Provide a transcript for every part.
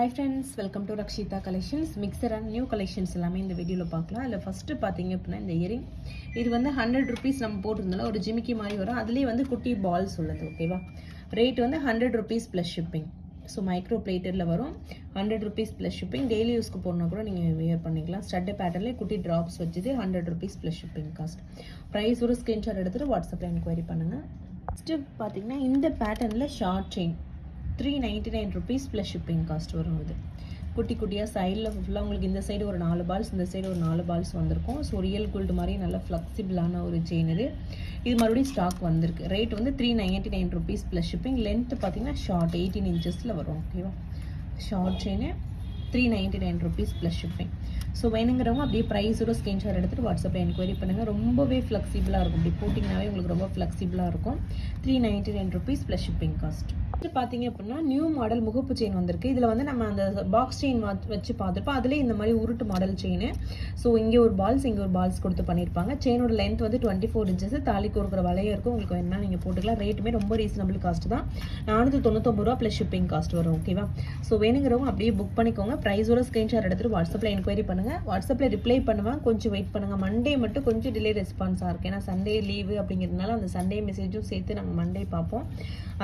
Hi friends welcome to Rakshitha collections mixer and new collections எல்லாமே இந்த வீடியோவில் பார்க்கலாம். அதில் ஃபஸ்ட்டு பார்த்தீங்க அப்படின்னா இந்த இயரிங் இது வந்து ஹண்ட்ரட் ருபீஸ் நம்ம போட்டிருந்தாலும் ஒரு ஜிமிக்கி மாதிரி வரும். அதுலேயே வந்து குட்டி பால்ஸ் உள்ளது ஓகேவா ரேட் வந்து hundred rupees plus shipping so micro பிளேட்டரில் வரும். Hundred rupees plus shipping daily யூஸ்க்கு போடணும் கூட நீங்கள் வியர் பண்ணிக்கலாம். ஸ்டட்டு பேட்டர்லேயே குட்டி ட்ராப்ஸ் வச்சுது hundred rupees plus shipping cost price ஒரு ஸ்க்ரீன்ஷாட் எடுத்துகிட்டு வாட்ஸ்அப்பில் என்கொயரி பண்ணுங்கள் ஃபஸ்ட்டு பார்த்தீங்கன்னா இந்த பேட்டர்னில் short chain three ninety nine rupees plus shipping cost வரும் இது. குட்டி குட்டியாக சைடில் ஃபுல்லாக உங்களுக்கு இந்த சைடு ஒரு நாலு பால்ஸ் இந்த சைடு ஒரு நாலு பால்ஸ் வந்திருக்கும். ஸோ ரியல் கோல்டு மாதிரி நல்ல ஃப்ளெக்சிபிளான ஒரு செயின் இது. இது மறுபடியும் ஸ்டாக் வந்திருக்கு. ரேட் வந்து three ninety nine rupees plus shipping length பார்த்தீங்கன்னா ஷார்ட் எயிட்டீன் இன்ச்சஸில் வரும். ஓகேவா short chain three ninety nine rupees plus shipping so வேணுங்கிறவங்க அப்படியே ப்ரைஸோட ஸ்க்ரீன்ஷாட் எடுத்துகிட்டு வாட்ஸ்அப்பில் என்கொயரி பண்ணுங்கள் ரொம்பவே ஃப்ளெக்சிபிளாக இருக்கும். இப்படி போட்டிங்கனாவே உங்களுக்கு ரொம்ப ஃப்ளெக்சிபிளாக இருக்கும். Three ninety nine rupees plus shipping cost அடுத்து பார்த்தீங்க அப்படின்னா நியூ மாடல் முகப்பு செயின் வந்திருக்கு. இதில் வந்து நம்ம அந்த பாக்ஸ் செயின் வச்சு பார்த்துருப்போம். அதுலேயே இந்த மாதிரி உருட்டு மாடல் செயின் ஸோ இங்கே ஒரு பால்ஸ் இங்கே ஒரு பால்ஸ் கொடுத்து பண்ணியிருப்பாங்க செயினோட லென்த் வந்து டுவெண்ட்டி ஃபோர் இன்ச்சஸ் தாலி கொடுக்குற வலையும் இருக்கும். உங்களுக்கு வேணா நீங்கள் போட்டுக்கலாம். ரேட்டுமே ரொம்ப ரீசனபிள் காஸ்ட் தான். நானூற்றி தொண்ணூத்தொம்பது ரூபா ப்ளஸ் ஷிப்பிங் காஸ்ட் வரும். ஓகேவா ஸோ வேணுங்கிறவங்க அப்படியே புக் பண்ணிக்கோங்க. ப்ரைஸோட ஸ்க்ரீன்ஷாட் எடுத்துகிட்டு வாட்ஸ்அப்பில் என்கொயரி பண்ணுங்கள் வாட்ஸ்அப்பில் ரிப்ளை பண்ணுவேன். கொஞ்சம் வெயிட் பண்ணுங்கள் மண்டே மட்டும் கொஞ்சம் டிலே ரெஸ்பான்ஸாக இருக்குது ஏன்னா சண்டே லீவு அப்படிங்கிறதுனால அந்த சண்டே மெசேஜும் சேர்த்து நாங்கள் மண்டே பார்ப்போம்.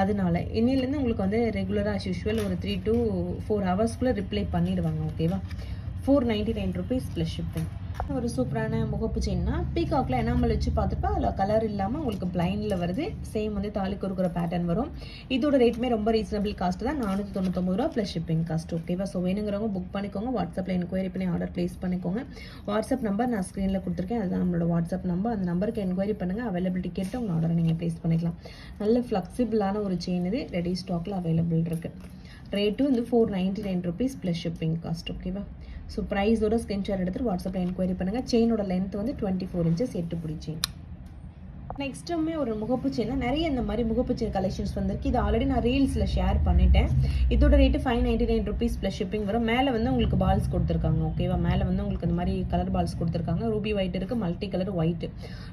அதனால இன்னிலேருந்து உங்களுக்கு வந்து ரெகுலராக அஸ் யூஷுவல் ஒரு த்ரீ டு ஃபோர் ஹவர்ஸ்க்குள்ளே ரிப்ளை பண்ணிடுவாங்க ஓகேவா four ninety nine rupees plus shipping ஒரு சூப்பரான முகப்பு செயின்னா பீகாக்ல எனாமல் வச்சு பார்த்துப்பா அதில் கலர் இல்லாமல் உங்களுக்கு பிளைனில் வருது. சேம் வந்து தாலி கொடுக்குற பேட்டர்ன் வரும். இதோட ரேட்டுமே ரொம்ப ரீசனபிள் காஸ்ட் தான். நானூற்றி தொண்ணூத்தொம்பது ரூபா ப்ளஸ் ஷிப்பிங் காஸ்ட் ஓகேவா ஸோ வேணுங்கிறவங்க புக் பண்ணிக்கோங்க. வாட்ஸ்அப்பில் என்கொயரி பண்ணி ஆர்டர் ப்ளேஸ் பண்ணிக்கோங்க. வாட்ஸ்அப் நம்பர் நான் ஸ்க்ரீனில் கொடுத்துருக்கேன். அதுதான் நம்மளோட வாட்ஸ்அப் நம்பர் அந்த நம்பருக்கு என்கொயரி பண்ணுங்கள் அவைலபிலிட்டி கேட்டு உங்கள் ஆர்டரை நீங்கள் ப்ளேஸ் பண்ணிக்கலாம். நல்ல ஃப்ளெக்சிபிளான ஒரு செயின் இது. ரெடி ஸ்டாக்கில் அவைலபிள் இருக்குது ரேட்டும் வந்து four ninety nine rupees plus shipping cost ஓகேவா ஸோ ப்ரைஸோட ஸ்க்ரீன்ஷாட் எடுத்துகிட்டு வாட்ஸ்அப்பில் என்கொயரி பண்ணுங்கள் செயினோட லென்த் வந்து டுவெண்ட்டி ஃபோர் இன்ச்சஸ் எட்டு பிடி செயின் நெக்ஸ்ட்டுமே ஒரு முகப்பு நிறைய இந்த மாதிரி முகப்பு செயின் கலெக்ஷன்ஸ் வந்திருக்கு. இது ஆல்ரெடி நான் ரீல்ஸில் ஷேர் பண்ணிட்டேன். இதோட rate five ninety nine rupees plus shipping வரும். மேலே வந்து உங்களுக்கு பால்ஸ் கொடுத்துருக்காங்க ஓகேவா மேலே வந்து உங்களுக்கு இந்த மாதிரி கலர் பால்ஸ் கொடுத்துருக்காங்க. ரூபி ஒயிட் இருக்குது மல்டி கலர் ஒயிட்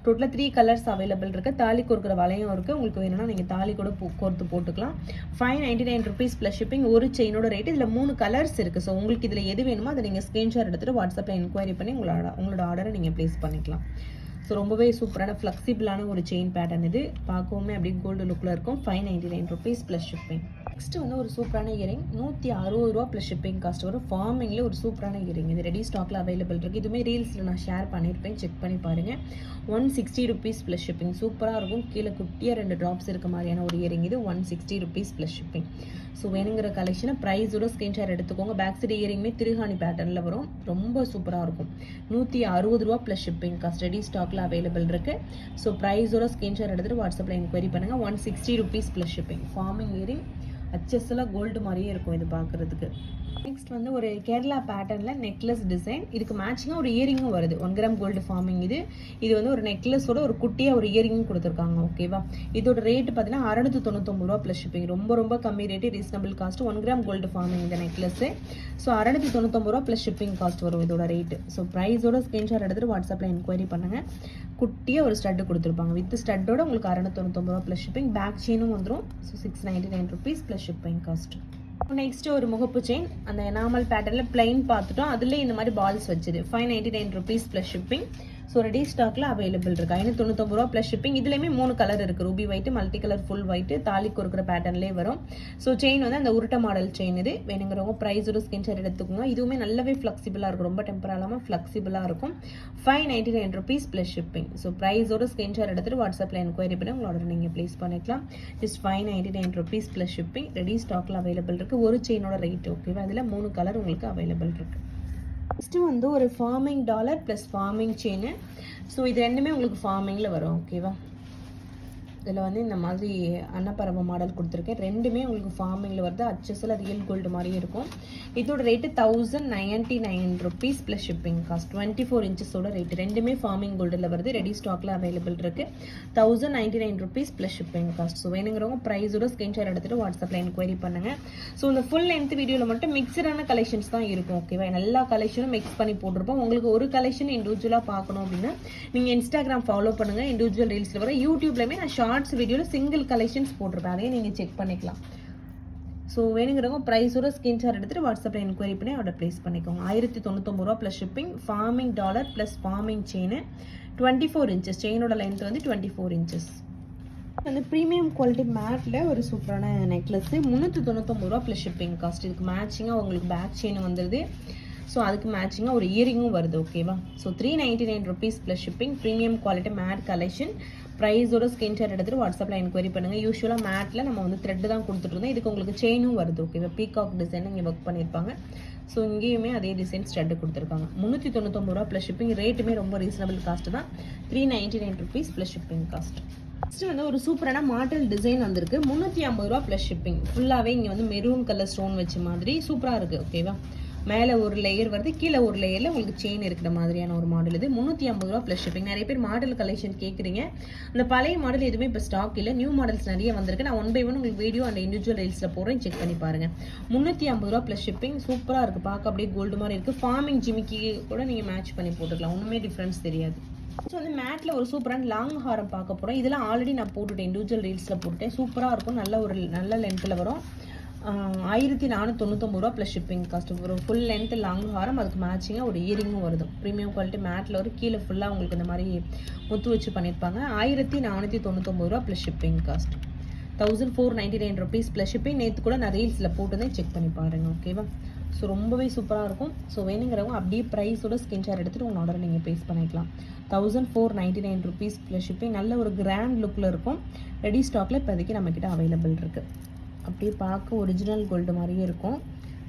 டோட்டலாக த்ரீ கலர்ஸ் அவைலபிள் இருக்குது தாலி கொடுக்குற வளையம் இருக்குது உங்களுக்கு வேணும்னா நீங்கள் தாலி கூட போ- கோர்த்து போட்டுக்கலாம். Five ninety nine rupees plus shipping ஒரு செயினோட ரேட் இதில் மூணு கலர்ஸ் இருக்குது ஸோ உங்களுக்கு இதில் எது வேணுமோ அதை நீங்கள் ஸ்க்ரீன்ஷாட் எடுத்துகிட்டு வாட்ஸ்அப்பில் என்கொயரி பண்ணி உங்களோட உங்களோட ஆர்டரை நீங்கள் ப்ளேஸ் பண்ணிக்கலாம். ஸோ ரொம்பவே சூப்பரான ஃப்ளெக்சிபிளான ஒரு செயின் பேட்டர்ன் இது. பார்க்கவுமே அப்படியே கோல்டு லுக்கில் இருக்கும். Five ninety nine rupees plus shipping next வந்து ஒரு சூப்பரான இயரிங் நூற்றி அறுபது ரூபா ப்ளஸ் ஷிப்பிங் காஸ்ட் வரும் ஃபார்மிங்கில் ஒரு சூப்பரான இயரிங் இது ரெடி ஸ்டாக்ல அவைலபிள் இருக்குது இதுவுமே ரீல்ஸில் நான் ஷேர் பண்ணியிருப்பேன். செக் பண்ணி பாருங்கள் one sixty rupees plus shipping சூப்பராக இருக்கும். கீழே குட்டியாக ரெண்டு ட்ராப்ஸ் இருக்க மாதிரியான ஒரு இயரிங் இது. One sixty rupees plus shipping so வேணுங்கிற கலெக்ஷனை ப்ரைஸோட ஸ்க்ரீன்ஷாட் எடுத்துக்கோங்க. பேக் சைடு இயரிங்குமே திருஹானி பேட்டர்னில் வரும். ரொம்ப சூப்பராக இருக்கும். நூற்றி அறுபது ரூபா ப்ளஸ் ஷிப்பிங் காஸ்ட் ஸ்டாக்ல அவைலபிள் இருக்குது ஸோ ப்ரைஸோட ஸ்க்ரீன்ஷாட் எடுத்துகிட்டு வாட்ஸ்அப்பில் என்கொயரி பண்ணுங்கள் one sixty rupees plus shipping forming earring அச்சஸ்லாம் gold மாதிரியே இருக்கும் இது பார்க்குறதுக்கு நெக்ஸ்ட் வந்து ஒரு கேரளா பேட்டர்னில் நெக்லஸ் டிசைன் இதுக்கு மேட்சிங்காக ஒரு இயரிங்கும் வருது. ஒன் கிராம் கோல்டு ஃபார்மிங் இது. இது வந்து ஒரு நெக்லஸோட ஒரு குட்டியாக ஒரு இயரிங்கும் கொடுத்துருக்காங்க. ஓகேவா இதோட ரேட் பார்த்தீங்கன்னா அறுநூத்தி தொண்ணூத்தொம்பது ரூபா ப்ளஸ் ஷிப்பிங் ரொம்ப ரொம்ப கம்மி rate reasonable cost one gram gold forming இந்த நெக்லஸ் ஸோ அறுநூத்தி தொண்ணூத்தொம்பது ரூபா ப்ளஸ் ஷிப்பிங் காஸ்ட் வரும் இதோட ரேட்டு ஸோ ப்ரைஸோட ஸ்க்ரீன்ஷாட் எடுத்துகிட்டு வாட்ஸ்அப்பில் என்கொயரி பண்ணுங்கள் குட்டியாக ஒரு ஸ்டட்டு கொடுத்துருப்பாங்க. வித் ஸ்டட்டோட உங்களுக்கு அறுநூத்தி தொண்ணூத்தொம்பது ரூபா ப்ளஸ் ஷிப்பிங் பேக் செயினும் வந்துடும் so six ninety nine rupees plus shipping cost next ஒரு முகப்பு செயின் அந்த எனாமல் பேட்டர்னில் பிளைன் பார்த்துட்டோம். அதுலேயே இந்த மாதிரி பால்ஸ் வச்சுது. Five ninety nine rupees plus shipping so ready ஸ்டாக்ல available இருக்கா. ஐநூற்றி தொண்ணூத்தொம்பது ரூபா ப்ளஸ் ஷிப்பிங் இதுலேயுமே மூணு கலர் இருக்கு. Ruby white multi colour full white தாலி கொடுக்குற பேட்டர்ன்லேயே வரும். ஸோ செயின் வந்து அந்த உருட்ட மாடல் செயின் இது. வேணுங்கிறவங்க ப்ரைஸோட ஸ்கிரீன்ஷாட் எடுத்துக்கோங்க. இதுவுமே நல்லாவே ஃப்ளெக்சிபிளாக இருக்கும். ரொம்ப டெம்பரா இல்லாமல் ஃப்ளெக்சிபிளாக இருக்கும். Five ninety nine rupees plus shipping so ப்ரைஸோட screenshot எடுத்துட்டு வாட்ஸ்அப்பில் என்கொயரி பண்ணி உங்களோட நீங்கள் ப்ளேஸ் பண்ணிக்கலாம். Just five ninety nine rupees plus shipping ready ஸ்டாக்ல available இருக்கு. ஒரு செயினோட ரேட் ஓகேவா அதில் மூணு கலர் உங்களுக்கு அவைலபிள் இருக்கு. நெக்ஸ்ட்டு வந்து ஒரு forming dollar plus forming chain so இது ரெண்டுமே உங்களுக்கு ஃபார்மிங்கில் வரும் ஓகேவா இதில் வந்து இந்த மாதிரி அன்னப்பறவை மாடல் கொடுத்துருக்கேன். ரெண்டுமே உங்களுக்கு ஃபார்மிங்கில் வருது. அச்சஸில் ரியல் கோல்டு மாதிரியும் இருக்கும். இதோட rate thousand ninety nine rupees plus shipping cost twenty four இன்ச்சஸோட rate ரெண்டுமே ஃபார்மிங் கோல்டில் வருது. ரெடி ஸ்டாக்ல அவைலபிள் இருக்கு. Thousand ninety nine rupees plus shipping cost so வேணுங்கிறவங்க ப்ரைஸோட ஸ்கிரீன்ஷாட் எடுத்துட்டு வாட்ஸ்அப்பில் என்கொயரி பண்ணுங்க. ஸோ இந்த ஃபுல் லென்த் வீடியோவில் மட்டும் மிக்சடான கலெக்ஷன்ஸ் தான் இருக்கும் ஓகேவா எல்லா கலெக்ஷனும் மிக்ஸ் பண்ணி போட்டிருப்போம். உங்களுக்கு ஒரு கலெக்ஷன் இண்டிவிஜுவலாக பார்க்கணும் அப்படின்னா நீங்கள் இன்ஸ்டாகிராம் ஃபாலோ பண்ணுங்க. இண்டிவிஜுவல் ரீல்ஸில் வர. யூடியூப்லையுமே நான் ஷார்ட்ஸ் வீடியோவில் சிங்கிள் கலெக்ஷன்ஸ் போட்டிருப்பேன். அதையும் நீங்கள் செக் பண்ணிக்கலாம். ஸோ வேணுங்கிறவங்க ப்ரைஸோட ஸ்கிரீன்ஷாட் எடுத்துகிட்டு வாட்ஸ்அப்பில் என்கொயரி பண்ணி ஆர்டர் ப்ளேஸ் பண்ணிக்கோங்க. ஆயிரத்தி தொண்ணூத்தொம்பது ரூபா plus shipping forming dollar plus forming chain twenty four inches செயினோட length வந்து டுவெண்ட்டி ஃபோர் இன்ச்சஸ் வந்து ப்ரீமியம் குவாலிட்டி மேட்டில் ஒரு சூப்பரான நெக்லஸ்ஸு முந்நூற்றி தொண்ணூத்தொம்பது ரூபா ப்ளஸ் ஷிப்பிங் காஸ்ட் இதுக்கு மேட்சிங்காக உங்களுக்கு பேக் செயின் வந்துடுது ஸோ அதுக்கு மேட்சிங்காக ஒரு இயரிங்கும் வருது ஓகேவா so three ninety nine rupees plus shipping premium quality matte collection ப்ரைஸோட screenshot எடுத்துகிட்டு வாட்ஸ்அப்பில் என்கொயரி பண்ணுங்கள் யூஸ்வலாக மேட்டில் நம்ம வந்து த்ரெட்டு தான் கொடுத்துட்ருந்தோம் இதுக்கு உங்களுக்கு செயினும் வருது. ஓகேவா பீகாக் டிசைன் இங்கே ஒர்க் பண்ணியிருப்பாங்க ஸோ இங்கேயுமே அதே டிசைன் ஸ்டட்டு கொடுத்துருக்காங்க. முந்நூற்றி தொண்ணூத்தொம்பது ரூபா ப்ளஸ் ஷிப்பிங் ரேட்டுமே ரொம்ப ரீசனபிள் காஸ்ட் தான். Three ninety nine rupees plus shipping cost next வந்து ஒரு சூப்பரான மாடல் டிசைன் வந்திருக்கு. முந்நூற்றி ஐம்பது ரூபா ப்ளஸ் ஷிப்பிங் ஃபுல்லாகவே இங்கே வந்து மெரூன் கலர் ஸ்டோன் வச்ச மாதிரி சூப்பராக இருக்குது ஓகேவா மேலே ஒரு லேயர் வருது கீழே ஒரு லேயரில் உங்களுக்கு செயின் இருக்கிற மாதிரியான ஒரு மாடல் இது. முந்நூற்றி ஐம்பது ரூபா ப்ளஸ் ஷிப்பிங் நிறைய பேர் மாடல் கலெக்ஷன் கேட்குறீங்க அந்த பழைய மாடல் எதுவுமே இப்போ ஸ்டாக் இல்லை. நியூ மாடல்ஸ் நிறைய வந்திருக்கு. நான் ஒன் பை ஒன் உங்களுக்கு வீடியோ அண்ட் இண்டிவிஜுவல் ரீல்ஸில் போகிறேன் செக் பண்ணி பாருங்கள் முந்நூற்றி ஐம்பது ரூபா ப்ளஸ் ஷிப்பிங் சூப்பராக இருக்குது பார்க்க அப்படியே கோல்டு மாதிரி இருக்குது ஃபார்மிங் ஜிமிக்கி கூட நீங்கள் மேட்ச் பண்ணி போட்டுக்கலாம். ஒன்றுமே டிஃப்ரென்ஸ் தெரியாது. ஸோ வந்து மேட்டில் ஒரு சூப்பரான லாங் ஹாரம் பார்க்க போகிறோம் இதெல்லாம் ஆல்ரெடி நான் போட்டுட்டேன். இண்டிவிஜுவல் ரீல்ஸில் போட்டுட்டேன். சூப்பராக இருக்கும். நல்ல ஒரு நல்ல லென்த்தில் வரும். ஆயிரத்தி நானூற்றி தொண்ணூத்தொம்பது ரூபா ப்ளஸ் ஷிப்பிங் காஸ்ட் ஒரு ஃபுல் லென்த் லாங் ஹாரம் அதுக்கு மேட்சிங்காக ஒரு இயரிங்கும் வருது. ப்ரீமியம் குவாலிட்டி மேட்டில் ஒரு கீழே ஃபுல்லாக உங்களுக்கு இந்த மாதிரி முத்து வச்சு பண்ணியிருப்பாங்க. ஆயிரத்தி நானூற்றி தொண்ணூத்தொம்பது ரூபா plus shipping cost thousand four ninety nine rupees plus shipping நேற்று கூட நான் ரீல்ஸில் போட்டுதான் செக் பண்ணி பாருங்கள் ஓகேவா ஸோ ரொம்பவே சூப்பராக இருக்கும். ஸோ வேணுங்கிறவங்க அப்படியே ப்ரைஸோட ஸ்கிரீன்ஷாட் எடுத்துகிட்டு உங்கள் ஆர்டர் நீங்கள் பேஸ் பண்ணிக்கலாம். Thousand four ninety nine rupees plus shipping நல்ல ஒரு கிராண்ட் லுக்கில் இருக்கும். ரெடி ஸ்டாக்கில் இப்போதைக்கு நம்மக்கிட்ட அவைலபிள் இருக்குது அப்படியே பார்க்க ஒரிஜினல் கோல்டு மாதிரியே இருக்கும்.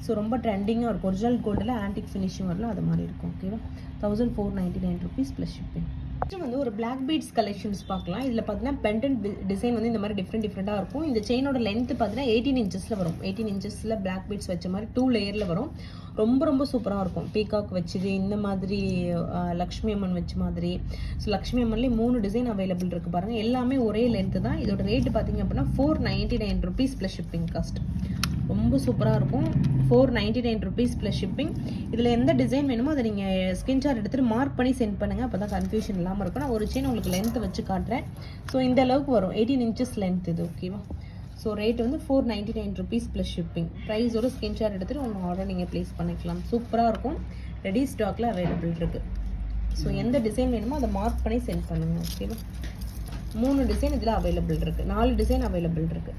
ஸோ ரொம்ப ட்ரெண்டிங்காக இருக்கும். ஒரிஜினல் கோல்டில் ஆன்டிக் ஃபினிஷிங் வரல அது மாதிரி இருக்கும் ஓகேவா thousand four ninety nine rupees plus shipping next வந்து ஒரு பிளாக் பீட்ஸ் கலெக்ஷன்ஸ் பார்க்கலாம். இதில் பார்த்தீங்கன்னா பெண்டன்ட் டிசைன் வந்து இந்த மாதிரி டிஃப்ரெண்ட் டிஃப்ரெண்ட்டாக இருக்கும். இந்த செயினோட லென்த் பார்த்தீங்கன்னா எயிட்டீன் இன்ச்சஸில் வரும். எயிட்டீன் இன்ச்சஸில் பிளாக் பீட்ஸ் வச்ச மாதிரி டூ லேயரில் வரும். ரொம்ப ரொம்ப சூப்பராக இருக்கும். பீகாக் வச்சது இந்த மாதிரி லக்ஷ்மி அம்மன் வச்ச மாதிரி. ஸோ லக்ஷ்மி அம்மன்லேயே மூணு டிசைன் அவைலபிள் இருக்குது பாருங்கள் எல்லாமே ஒரே லென்த்து தான். இதோட ரேட்டு பார்த்தீங்க அப்படின்னா four ninety nine rupees plus shipping cost ரொம்ப சூப்பராக இருக்கும். Four ninety nine rupees plus shipping இதில் எந்த டிசைன் வேணுமோ அதை நீங்கள் ஸ்கிரீன்ஷாட் எடுத்துகிட்டு மார்க் பண்ணி சென்ட் பண்ணுங்கள் அப்போ தான் கன்ஃபியூஷன் இல்லாமல் இருக்கும். நான் ஒரு செயின் உங்களுக்கு லென்த்து வச்சு காட்டுறேன். ஸோ இந்த அளவுக்கு வரும். எயிட்டீன் இன்ச்சஸ் லென்த் இது ஓகேவா ஸோ ரேட் வந்து four ninety nine rupees plus shipping ப்ரைஸோட screenshot எடுத்துகிட்டு உங்கள் ஆர்டர் நீங்கள் ப்ளேஸ் பண்ணிக்கலாம். சூப்பராக இருக்கும். ரெடி ஸ்டாக்கில் அவைலபிள் இருக்குது ஸோ எந்த டிசைன் வேணுமோ அதை மார்க் பண்ணி சென்ட் பண்ணுங்கள் ஓகேவா மூணு டிசைன் இதில் அவைலபிள் இருக்குது நாலு டிசைன் அவைலபிள் இருக்குது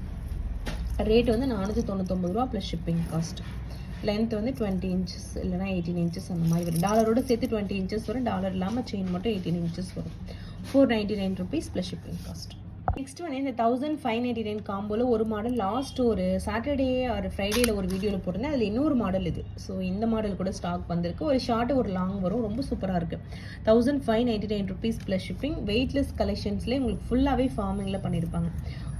ரேட் வந்து நானூற்றி தொண்ணூத்தொம்பது ரூபா ப்ளஸ் ஷிப்பிங் காஸ்ட் லென்த் வந்து டுவெண்ட்டி இன்ச்சஸ் இல்லைனா எயிட்டீன் இன்ச்சஸ் அந்த மாதிரி வரும். டாலரோட சேர்த்து டுவெண்ட்டி இன்ச்சஸ் வரும். டாலர் இல்லாமல் செயின் மட்டும் எயிட்டீன் இன்ச்சஸ் வரும். Four ninety nine rupees plus shipping cost next வந்து இந்த தௌசண்ட் ஃபைவ் நைன்டி நைன் காம்போவில் ஒரு மாடல் லாஸ்ட் ஒரு சாட்டர்டே ஒரு ஃப்ரைடேல ஒரு வீடியோவில் போட்டிருந்தேன். அதில் இன்னொரு மாடல் இது. ஸோ இந்த மாடல் கூட ஸ்டாக் வந்திருக்கு. ஒரு ஷார்ட் ஒரு லாங் வரும். ரொம்ப சூப்பராக இருக்குது thousand five ninety nine rupees plus shipping weightless கலெக்ஷன்ஸ்லேயே உங்களுக்கு ஃபுல்லாகவே ஃபார்மிங்கில் பண்ணியிருப்பாங்க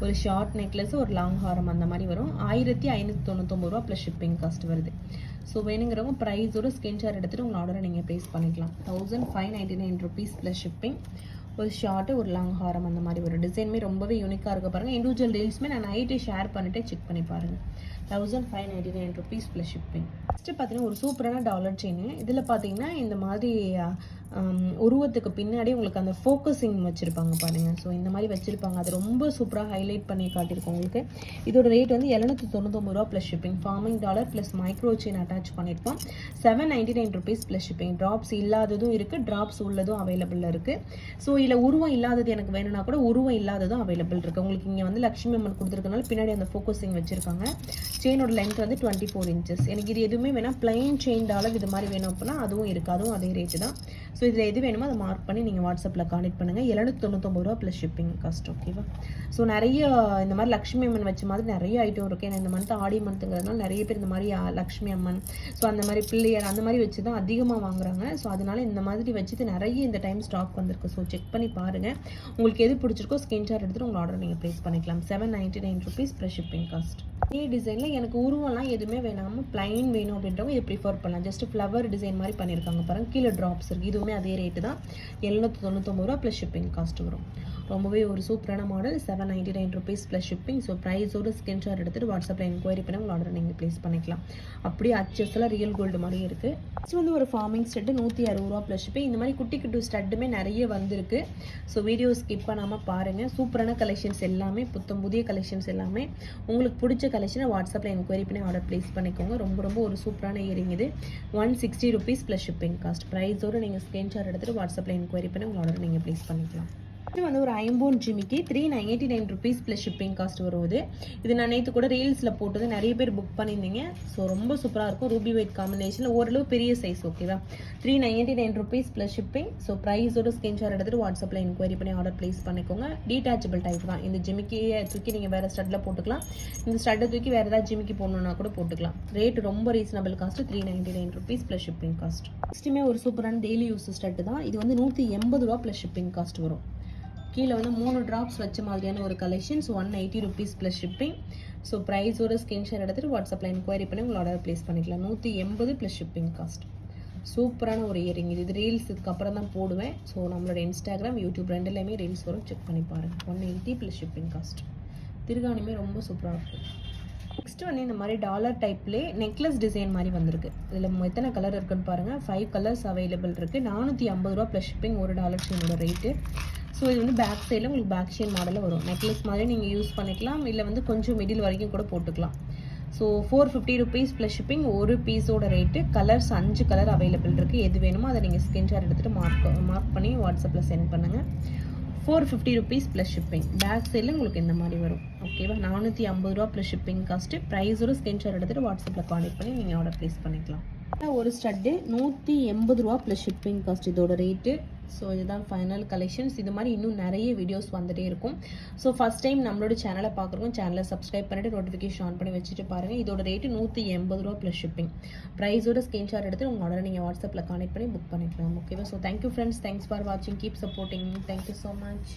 ஒரு ஷார்ட் நெக்லஸ் ஒரு லாங் ஹாரம் அந்த மாதிரி வரும். ஆயிரத்தி ஐநூற்றி தொண்ணூத்தொம்பது ரூபா ப்ளஸ் ஷிப்பிங் காஸ்ட் வருது. ஸோ வேணுங்கிறவங்க ப்ரைஸோட ஸ்கிரீன்ஷாட் எடுத்துகிட்டு உங்கள் ஆர்டரை நீங்கள் ப்ளேஸ் பண்ணிக்கலாம். Thousand five ninety nine rupees plus shipping ஒரு ஷார்ட்டு ஒரு லாங் ஹாரம் அந்த மாதிரி ஒரு டிசைனுமே ரொம்பவே யூனிக்காக இருக்க பாருங்கள் இண்டிவிஜுவல் ரீல்ஸுமே நான் நைட்டு ஷேர் பண்ணிவிட்டு செக் பண்ணி பாருங்கள் thousand five ninety nine rupees plus shipping first பார்த்தீங்கன்னா ஒரு சூப்பரான டாலர் செயின் இதில் பார்த்தீங்கன்னா இந்த மாதிரி உருவத்துக்கு பின்னாடி உங்களுக்கு அந்த ஃபோக்கஸிங் வச்சுருப்பாங்க பாருங்கள் ஸோ இந்த மாதிரி வச்சுருப்பாங்க. அது ரொம்ப சூப்பராக ஹைலைட் பண்ணி காட்டியிருக்கோம் உங்களுக்கு. இதோட ரேட் வந்து எழுநூற்றி தொண்ணூத்தொம்பது ரூபா plus shipping forming dollar plus micro chain attach பண்ணியிருக்கோம். Seven ninety nine rupees plus shipping drops இல்லாததும் இருக்குது ட்ராப்ஸ் உள்ளதும் அவைலபிளில் இருக்குது ஸோ இதில் உருவம் இல்லாதது எனக்கு வேணும்னா கூட உருவம் இல்லாததும் அவைலபிள் இருக்குது உங்களுக்கு இங்கே வந்து லக்ஷ்மி அம்மன் கொடுத்துருக்கனால பின்னாடி அந்த ஃபோக்கஸிங் வச்சுருக்காங்க. செயினோட லென்த் வந்து டுவெண்ட்டி ஃபோர் இன்ச்சஸ் எனக்கு இது எதுவுமே வேணால் பிளைன் செயின் டாலர் இது மாதிரி வேணும் அப்படின்னா அதுவும் இருக்குது அதுவும் அதே ரேட்டு தான். ஸோ இதில் எது வேணுமோ அதை மார்க் பண்ணி நீங்கள் வாட்ஸ்அப்பில் கான்டெக்ட் பண்ணுங்கள் எழுநூற்றி தொண்ணூத்தொம்பது ரூபா ப்ளஸ் ஷிப்பிங் காஸ்ட் ஓகேவா ஸோ நிறைய இந்த மாதிரி லக்ஷ்மி அம்மன் வச்ச மாதிரி நிறைய ஐட்டம் இருக்குது ஏன்னா இந்த மந்த் ஆடி மந்த்துங்கிறதுனால நிறைய பேர் இந்த மாதிரி லக்ஷ்மி அம்மன் ஸோ அந்த மாதிரி பிள்ளையார் அந்த மாதிரி வச்சு தான் அதிகமாக வாங்குறாங்க. ஸோ அதனால இந்த மாதிரி வச்சுட்டு நிறைய இந்த டைம் ஸ்டாக் வந்திருக்கு. ஸோ செக் பண்ணி பாருங்கள் உங்களுக்கு எது பிடிச்சிருக்கோ ஸ்கிரீன்ஷாட் எடுத்துகிட்டு உங்கள் ஆர்டர் நீங்கள் ப்ளேஸ் பண்ணிக்கலாம். Seven ninety nine rupees plus shipping cost இதே டிசைனில் எனக்கு உருவம்லாம் எதுவுமே வேணாமல் பிளைன் வேணும் அப்படின்றவங்க இதை ப்ரிஃபர் பண்ணலாம். ஜஸ்ட் ஃப்ளவர் டிசைன் மாதிரி பண்ணியிருக்காங்க பாருங்க. கீழே ட்ராப்ஸ் இருக்குது இதுவுமே அதே ரேட்டு தான். எழுநூற்றி தொண்ணூத்தொம்பது ரூபா ப்ளஸ் ஷிப்பிங் காஸ்ட் வரும். ரொம்பவே ஒரு சூப்பரான model seven ninety nine rupees plus shipping so ப்ரைஸோட screenshot எடுத்துகிட்டு வாட்ஸ்அப்பில் என்கொயரி பண்ணி உங்கள் ஆர்டர் நீங்கள் ப்ளேஸ் பண்ணிக்கலாம். அப்படியே அச்சஸில் ரியல் கோல்டு மாதிரி இருக்குது நெக்ஸ்ட் வந்து ஒரு ஃபார்மிங் ஸ்டெட்டு நூற்றி அறுபது ரூபா ப்ளஸ் ஷிப்பிங் இந்த மாதிரி குட்டி குட்டி ஸ்டட்டுமே நிறைய வந்திருக்கு. ஸோ வீடியோ ஸ்கிப் பண்ணாமல் பாருங்கள் சூப்பரான கலெக்ஷன்ஸ் எல்லாமே புத்தம் புதிய கலெக்ஷன்ஸ் எல்லாமே. உங்களுக்கு பிடிச்ச கலெக்ஷனை வாட்ஸ்அப்பில் என்கொயரி பண்ணி ஆர்டர் ப்ளேஸ் பண்ணிக்கோங்க. ரொம்ப ரொம்ப ஒரு சூப்பரான இயரிங் இது. One sixty rupees plus shipping cost ப்ரைஸோடு நீங்கள் ஸ்க்ரீன்ஷாட் எடுத்துகிட்டு வாட்ஸ்அப்பில் என்கொயரி பண்ணி உங்கள் ஆர்டர் நீங்கள் ப்ளேஸ் பண்ணிக்கலாம். இது வந்து ஒரு ஐம்போன் ஜிமிக்கு three ninety nine rupees plus shipping cost வருவது. இது நான் நேற்று கூட ரீல்ஸில் போட்டது. நிறைய பேர் புக் பண்ணியிருந்தீங்க. ஸோ ரொம்ப சூப்பராக இருக்கும். ரூபி ஒயிட் காம்பினேஷனில் ஓரளவு பெரிய சைஸ் ஓகேவா three ninety nine rupees plus shipping so ப்ரைஸோட screenshot எடுத்துகிட்டு வாட்ஸ்அப்பில் என்கொயரி பண்ணி ஆர்டர் ப்ளேஸ் பண்ணிக்கோங்க. டீட்டாச்சபிள் டைப் தான். இந்த ஜிமிக்கியை தூக்கி நீங்கள் வேறு ஸ்டட்டில் போட்டுக்கலாம். இந்த ஸ்டட்டை தூக்கி வேறு ஏதாவது ஜிமிக்கி போடணுன்னா கூட போட்டுக்கலாம். ரேட் ரொம்ப reasonable cost three ninety nine rupees plus shipping cost நெக்ஸ்ட்டுமே ஒரு சூப்பரான டெய்லி யூஸ் ஸ்டட்டு தான். இது வந்து நூற்றி எண்பது ரூபா ப்ளஸ் ஷிப்பிங் காஸ்ட் வரும். கீழே வந்து மூணு ட்ராப்ஸ் வச்ச மாதிரியான ஒரு collections one eighty rupees plus shipping so ப்ரைஸோட screenshot எடுத்துகிட்டு வாட்ஸ்அப்பில் என்கொயரி பண்ணி உங்கள் ஆர்டர் ப்ளேஸ் பண்ணிக்கலாம். நூற்றி எண்பது ப்ளஸ் ஷிப்பிங் காஸ்ட் சூப்பரான ஒரு இயரிங் இது இது ரீல்ஸ் இதுக்கப்புறம் தான் போடுவேன். ஸோ நம்மளோட இன்ஸ்டாகிராம் யூடியூப் ரெண்டுலேயுமே ரீல்ஸ் வரும். செக் பண்ணி பாருங்கள் one eighty plus shipping cost திருகாணியுமே ரொம்ப சூப்பராக இருக்கும் நெக்ஸ்ட் வந்து இந்த மாதிரி டாலர் டைப்லேயே நெக்லஸ் டிசைன் மாதிரி வந்திருக்கு. இதில் எத்தனை கலர் இருக்குன்னு பாருங்கள் ஃபைவ் கலர்ஸ் அவைலபிள் இருக்குது நானூற்றி ஐம்பது ரூபா ப்ளஸ் ஷிப்பிங் ஒரு டாலர் செயினோட ரேட்டு ஸோ இது வந்து பேக் சைடில் உங்களுக்கு பேக் செயின் மாடலில் வரும். நெக்லஸ் மாதிரி நீங்கள் யூஸ் பண்ணிக்கலாம். இல்லை வந்து கொஞ்சம் மிடில் வரைக்கும் கூட போட்டுக்கலாம். So four fifty rupees plus shipping ஒரு பீஸோட ரேட்டு கலர்ஸ் அஞ்சு கலர் அவைலபிள் இருக்குது எது வேணுமோ அதை நீங்கள் ஸ்க்ரீன்ஷாட் எடுத்துகிட்டு மார்க் மார்க் பண்ணி வாட்ஸ்அப்பில் சென்ட் பண்ணுங்கள் four fifty rupees plus shipping back சைடில் உங்களுக்கு இந்த மாதிரி வரும். ஓகேவா நானூற்றி ஐம்பது ரூபா ப்ளஸ் ஷிப்பிங் காஸ்ட்டு ப்ரைஸோட ஸ்கிரீன்ஷாட் எடுத்துகிட்டு வாட்ஸ்அப்பில் கான்டெக்ட் பண்ணி நீங்கள் ஆர்டர் ப்ளேஸ் பண்ணிக்கலாம். ஒரு ஸ்டட்டு நூற்றி எண்பது ரூபா ப்ளஸ் ஷிப்பிங் காஸ்ட் இதோட ரேட்டு ஸோ இதுதான் ஃபைனல் கலெக்ஷன்ஸ் இது மாதிரி இன்னும் நிறைய வீடியோஸ் வந்துகிட்டே இருக்கும். ஸோ ஃபஸ்ட் டைம் நம்மளோட சேனலை பார்க்குறோம் சேனலை சப்ஸ்கிரைப் பண்ணிட்டு நோட்டிஃபிகேஷன் ஆன் பண்ணி வச்சுட்டு பாருங்கள் இதோட ரேட்டு நூற்றி எண்பது ரூபா ப்ளஸ் ஷிப்பிங் ப்ரைஸோட ஸ்க்ரீன்ஷாட் எடுத்து உங்கள் ஆர்டரை நீங்கள் வாட்ஸ்அப்பில் கனெக்ட் பண்ணி புக் பண்ணிக்கலாம். ஓகேவா so thank you friends thanks for வாட்சிங் keep supporting thank you so much